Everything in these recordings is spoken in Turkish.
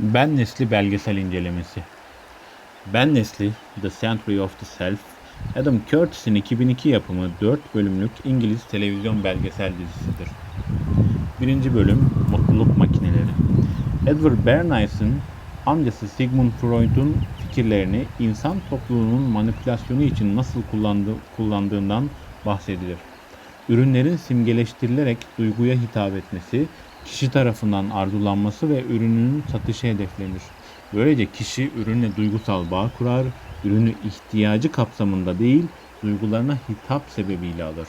Ben Nesli belgesel incelemesi. Ben Nesli, The Century of the Self, Adam Curtis'in 2002 yapımı 4 bölümlük İngiliz televizyon belgesel dizisidir. Birinci bölüm Mutluluk Makineleri. Edward Bernays'ın amcası Sigmund Freud'un fikirlerini insan topluluğunun manipülasyonu için nasıl kullandı, kullandığından bahsedilir. Ürünlerin simgeleştirilerek duyguya hitap etmesi, kişi tarafından arzulanması ve ürünün satışı hedeflenir. Böylece kişi ürünle duygusal bağ kurar, ürünü ihtiyacı kapsamında değil, duygularına hitap sebebiyle alır.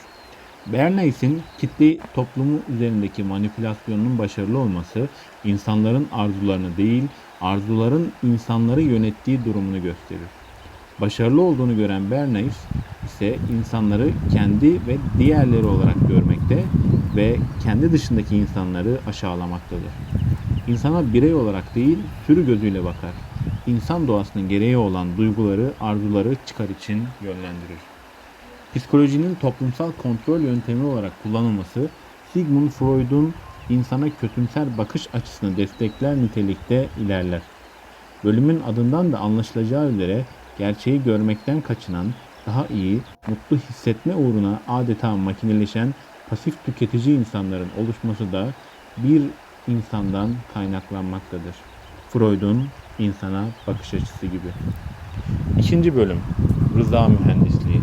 Bernays'in kitle toplumu üzerindeki manipülasyonunun başarılı olması, insanların arzularını değil, arzuların insanları yönettiği durumunu gösterir. Başarılı olduğunu gören Bernays ise insanları kendi ve diğerleri olarak görmekte ve kendi dışındaki insanları aşağılamaktadır. İnsana birey olarak değil, sürü gözüyle bakar. İnsan doğasının gereği olan duyguları, arzuları çıkar için yönlendirir. Psikolojinin toplumsal kontrol yöntemi olarak kullanılması, Sigmund Freud'un insana kötümser bakış açısını destekler nitelikte ilerler. Bölümün adından da anlaşılacağı üzere gerçeği görmekten kaçınan, daha iyi, mutlu hissetme uğruna adeta makineleşen pasif tüketici insanların oluşması da bir insandan kaynaklanmaktadır. Freud'un insana bakış açısı gibi. İkinci bölüm Rıza Mühendisliği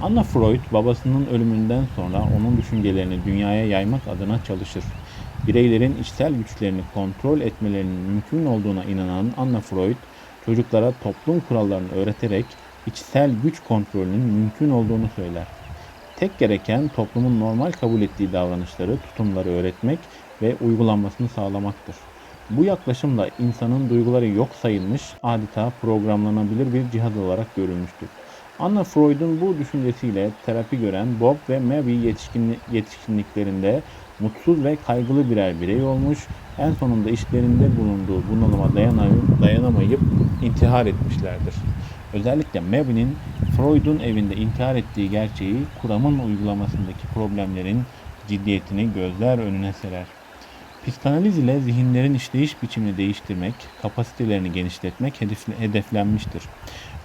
Anna Freud babasının ölümünden sonra onun düşüncelerini dünyaya yaymak adına çalışır. Bireylerin içsel güçlerini kontrol etmelerinin mümkün olduğuna inanan Anna Freud, çocuklara toplum kurallarını öğreterek içsel güç kontrolünün mümkün olduğunu söyler. Tek gereken toplumun normal kabul ettiği davranışları, tutumları öğretmek ve uygulanmasını sağlamaktır. Bu yaklaşımla insanın duyguları yok sayılmış, adeta programlanabilir bir cihaz olarak görülmüştür. Anna Freud'un bu düşüncesiyle terapi gören Bob ve Mary yetişkin, yetişkinliklerinde mutsuz ve kaygılı birer birey olmuş, en sonunda işlerinde bulunduğu bunalıma dayanamayıp intihar etmişlerdir. Özellikle Mary'nin Freud'un evinde intihar ettiği gerçeği kuramın uygulamasındaki problemlerin ciddiyetini gözler önüne serer. Psikanaliz ile zihinlerin işleyiş biçimini değiştirmek, kapasitelerini genişletmek hedeflenmiştir.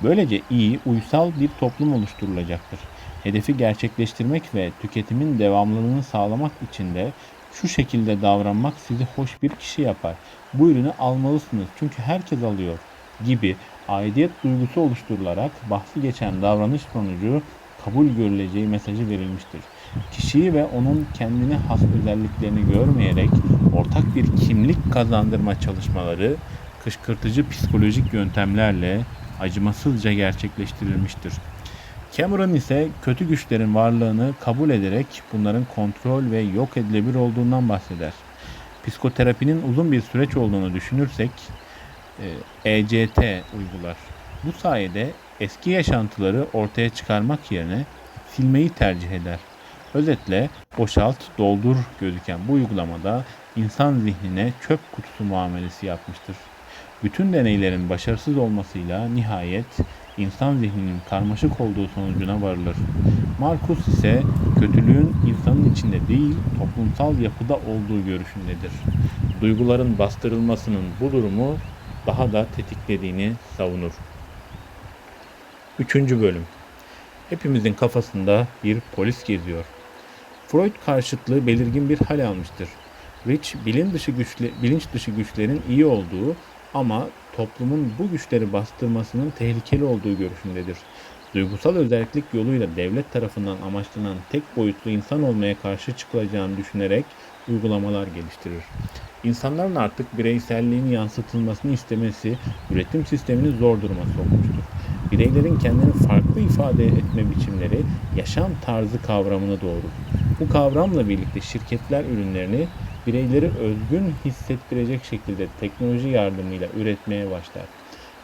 Böylece iyi, uysal bir toplum oluşturulacaktır. Hedefi gerçekleştirmek ve tüketimin devamlılığını sağlamak için de şu şekilde davranmak sizi hoş bir kişi yapar. Bu ürünü almalısınız çünkü herkes alıyor gibi aidiyet duygusu oluşturularak bahsi geçen davranış sonucu kabul görüleceği mesajı verilmiştir. Kişiyi ve onun kendine has özelliklerini görmeyerek ortak bir kimlik kazandırma çalışmaları kışkırtıcı psikolojik yöntemlerle acımasızca gerçekleştirilmiştir. Cameron ise kötü güçlerin varlığını kabul ederek bunların kontrol ve yok edilebilir olduğundan bahseder. Psikoterapinin uzun bir süreç olduğunu düşünürsek ECT uygular. Bu sayede eski yaşantıları ortaya çıkarmak yerine silmeyi tercih eder. Özetle boşalt, doldur gözüken bu uygulamada insan zihnine çöp kutusu muamelesi yapmıştır. Bütün deneylerin başarısız olmasıyla nihayet insan zihninin karmaşık olduğu sonucuna varılır. Markus ise kötülüğün insanın içinde değil toplumsal yapıda olduğu görüşündedir. Duyguların bastırılmasının bu durumu daha da tetiklediğini savunur. Üçüncü bölüm Hepimizin kafasında bir polis geziyor. Freud karşıtlığı belirgin bir hal almıştır. Rich, bilinç dışı, güçle, bilinç dışı güçlerin iyi olduğu ama toplumun bu güçleri bastırmasının tehlikeli olduğu görüşündedir. Duygusal özellik yoluyla devlet tarafından amaçlanan tek boyutlu insan olmaya karşı çıkılacağını düşünerek uygulamalar geliştirir. İnsanların artık bireyselliğini yansıtılmasını istemesi üretim sistemini zor duruma sokmuştur. Bireylerin kendini farklı ifade etme biçimleri yaşam tarzı kavramını doğurur. Bu kavramla birlikte şirketler ürünlerini bireyleri özgün hissettirecek şekilde teknoloji yardımıyla üretmeye başlar.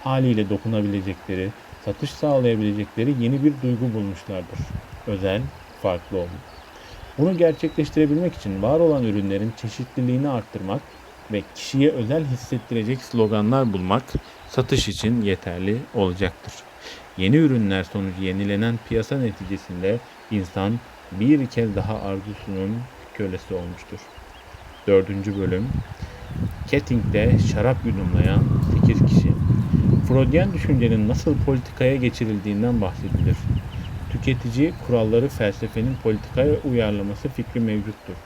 Haliyle dokunabilecekleri, satış sağlayabilecekleri yeni bir duygu bulmuşlardır. Özel, farklı olmak. Bunu gerçekleştirebilmek için var olan ürünlerin çeşitliliğini arttırmak ve kişiye özel hissettirecek sloganlar bulmak satış için yeterli olacaktır. Yeni ürünler sonucu yenilenen piyasa neticesinde insan bir kez daha arzusunun kölesi olmuştur. Dördüncü bölüm Ketting'de şarap yudumlayan 8 kişi. Freudyen düşüncenin nasıl politikaya geçirildiğinden bahsedilir. Tüketici kuralları felsefenin politikaya uyarlaması fikri mevcuttur.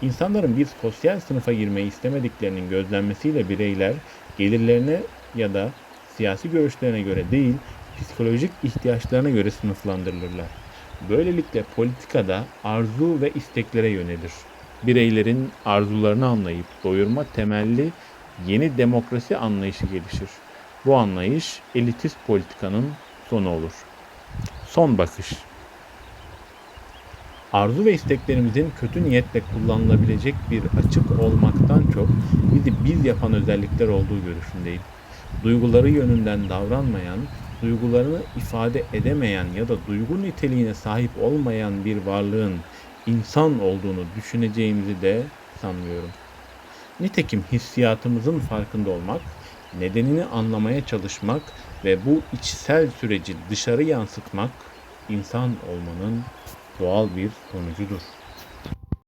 İnsanların bir sosyal sınıfa girmeyi istemediklerinin gözlenmesiyle bireyler gelirlerine ya da siyasi görüşlerine göre değil, psikolojik ihtiyaçlarına göre sınıflandırılırlar. Böylelikle politikada arzu ve isteklere yönelir. Bireylerin arzularını anlayıp doyurma temelli yeni demokrasi anlayışı gelişir. Bu anlayış elitist politikanın sonu olur. Son bakış. Arzu ve isteklerimizin kötü niyetle kullanılabilecek bir açık olmaktan çok bizi biz yapan özellikler olduğu görüşündeyim. Duyguları yönünden davranmayan, duygularını ifade edemeyen ya da duygu niteliğine sahip olmayan bir varlığın insan olduğunu düşüneceğimizi de sanmıyorum. Nitekim hissiyatımızın farkında olmak, nedenini anlamaya çalışmak ve bu içsel süreci dışarı yansıtmak insan olmanın doğal bir sonucudur.